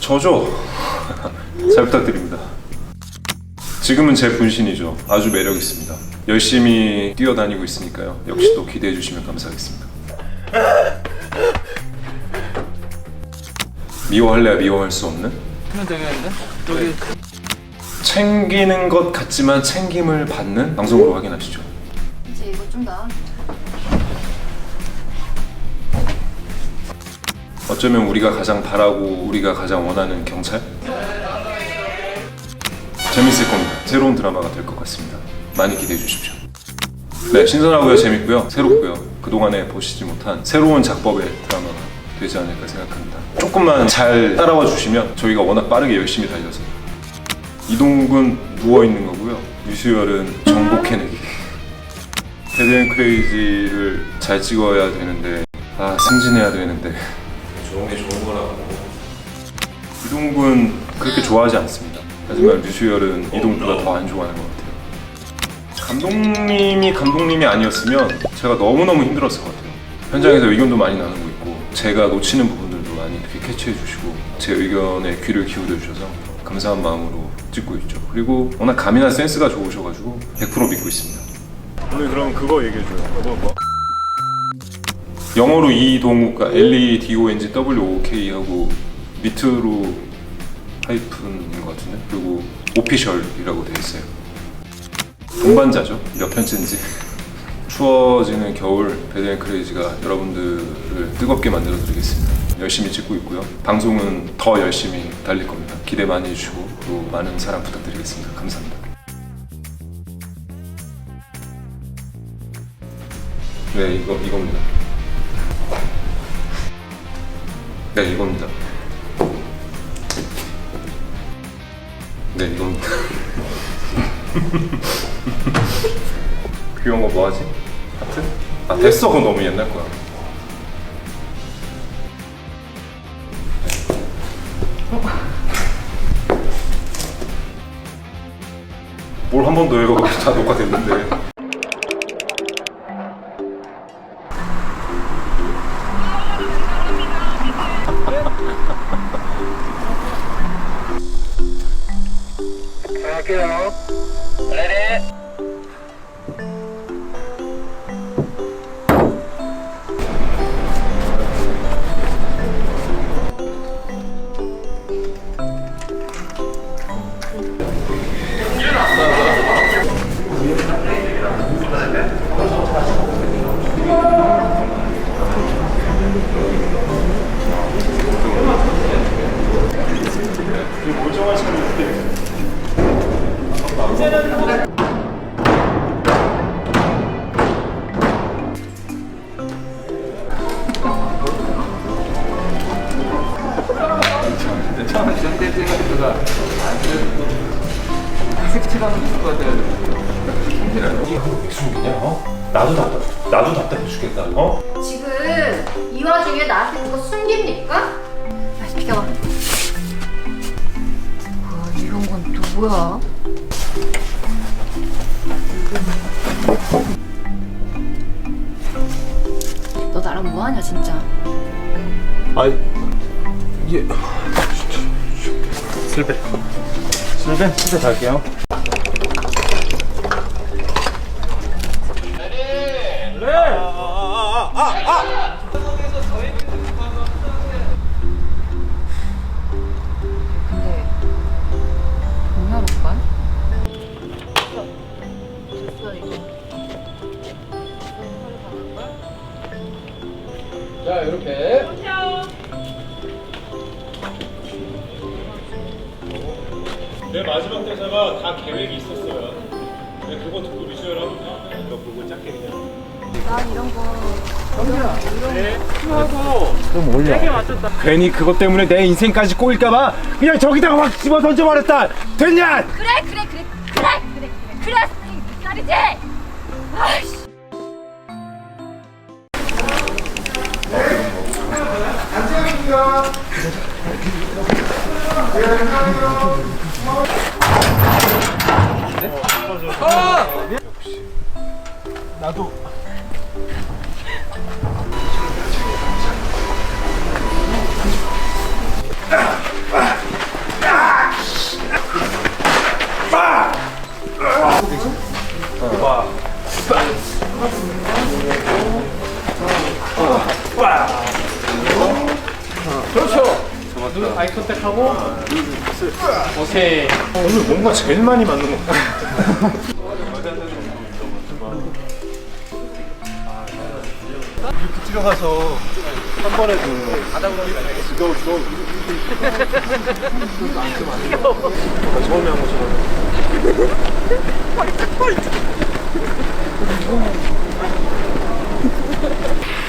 저죠. 잘 부탁드립니다. 지금은 제 분신이죠. 아주 매력 있습니다. 열심히 뛰어다니고 있으니까요. 역시 또 기대해 주시면 감사하겠습니다. 미워할래야 미워할 수 없는? 하면 되겠는데? 저기 챙기는 것 같지만 챙김을 받는 방송으로 확인하시죠. 이제 이거 좀 나. 어쩌면 우리가 가장 바라고 우리가 가장 원하는 경찰? 재밌을 겁니다. 새로운 드라마가 될 것 같습니다. 많이 기대해 주십시오. 네, 신선하고요, 재밌고요, 새롭고요. 그동안에 보시지 못한 새로운 작법의 드라마가 되지 않을까 생각합니다. 조금만 잘 따라와 주시면 저희가 워낙 빠르게 열심히 달려서 이동욱은 누워 있는 거고요. 유수열은 정복해내기. 데드 앤 크레이지를 잘 찍어야 되는데 아 승진해야 되는데 좋은 게 좋은 거라고. 이동욱은 그렇게 좋아하지 않습니다. 하지만 류수열은 이동욱보다 더 안 좋아하는 것 같아요. 감독님이 감독님이 아니었으면 제가 너무너무 힘들었을 것 같아요. 현장에서 의견도 많이 나누고 있고 제가 놓치는 부분들도 많이 이렇게 캐치해 주시고 제 의견에 귀를 기울여 주셔서 감사한 마음으로 찍고 있죠. 그리고 워낙 감이나 센스가 좋으셔가지고 100% 믿고 있습니다. 오늘 그럼 그거 얘기해줘요. 그거 뭐? 영어로 이 동욱가 L E D O N G W O K 하고 밑으로 하이픈인 것 같은데 그리고 오피셜이라고 되어 있어요. 동반자죠. 몇 편째인지. 추워지는 겨울 배드앤 크레이지가 여러분들을 뜨겁게 만들어 드리겠습니다. 열심히 찍고 있고요. 방송은 더 열심히 달릴 겁니다. 기대 많이 해주시고 또 많은 사랑 부탁드리겠습니다. 감사합니다. 네, 이거 이겁니다. 네, 이겁니다. 네, 이겁니다. 귀여운 거 뭐하지? 하트? 아 됐어, 그건 너무 옛날 거야. 뭘 한 번더 해요? 다 녹화됐는데. 생각보다? 어? 나도 답답, 나도 답답해 죽겠다. 어? 지금 이 와중에 나한테 그거 숨깁니까? 아, 비켜봐. 와, 이런 건 또 뭐야? 너 나랑 뭐하냐 진짜? 아이 예 슬배 슬배 슬배 갈게요 근데 오빠? 자, 이렇게. 제 마지막 대사가 다 계획이 있었어요. 근데 그거 듣고 미션을 하니까 이거 보고 짧게 그냥. 난 이런 거 네. 하고 좀 올려. 세게 맞췄다. 괜히 그것 때문에 내 인생까지 꼬일까봐 그냥 저기다가 막 집어 던져버렸다. 됐냐? 그래 그래 그래 그래 그래 그래 그래 딸이지 아이씨 안녕하십니까. 아! 나도. 이 컨택하고 오케이. 오늘 뭔가 제일 많이 맞는 것 같아. 이렇게 들어가서 한 번에 그 지도 지도 처음에 한 것처럼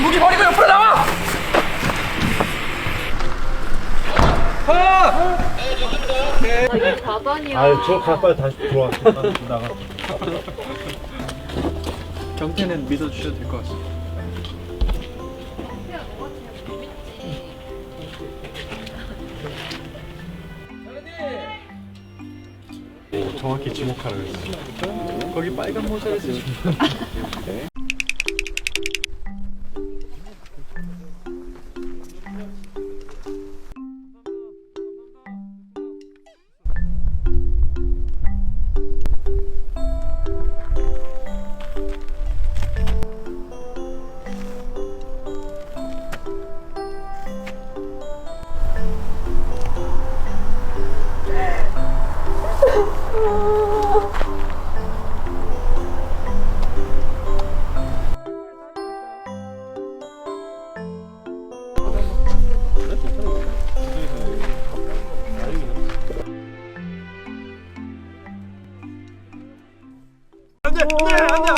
무기 버리고 옆으로 나와. 이게. 아저 가까이 다시 들어와 나가 경태는 믿어주셔도 될 것 같습니다. 정확히 지목하라 그랬어. 거기 빨간 모자를 쓰시.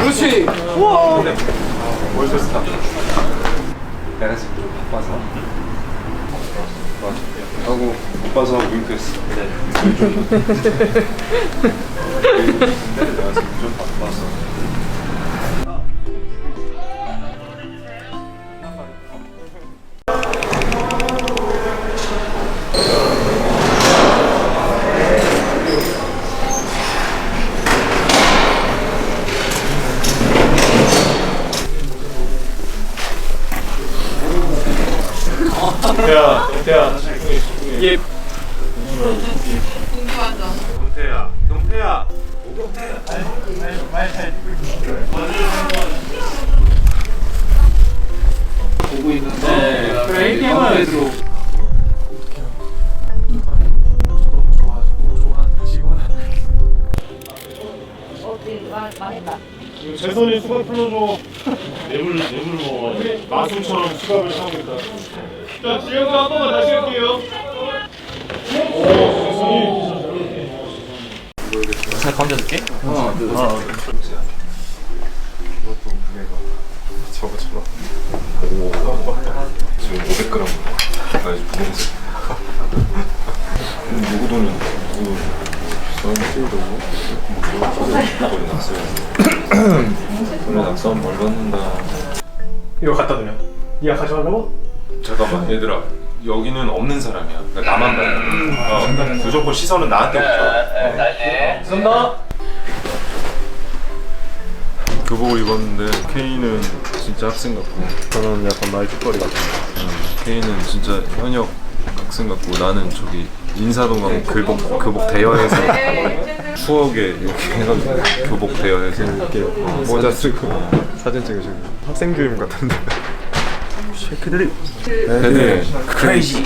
그렇지. 월세스타 내가 지금 좀 바빠서 맞아 하고 바빠서 윙크했어 네 좀 바빠서 예. 동태야. 동태야. 보고 있는데 말해봐. 재선이 수갑 풀어줘. 뇌물 뇌물 먹어가지고 마술처럼 수갑을 차고 있다. 자, 지금 한 번만 다시 할게요. 오, 재선이. 잘 건져줄게. 이것도 무게가 저거처럼 오 지금 500g 나 이제 부동산 누구 돈이 누구 필도 뭐 돈이 났어요 돈에 낙서하면 뭘 받는다 이거 갖다 두냐? 니가 가져가려고? 잠깐만 얘들아 여기는 없는 사람이야. 그러니까 나만 봐야 어, 무조건 시선은 나한테 붙여 손나. 교복을 입었는데 K는 진짜 학생 같고. 저는 약간 말죽거리 같은 K는 진짜 현역 학생 같고 나는 저기 인사동 가면 교복 교복. 대여해서 추억에 이렇게 해가지고 교복 대여해서 이렇게 모자 쓰고 사진 찍으시고 학생 교임 같은데 쉐이크들이 네, 크레이지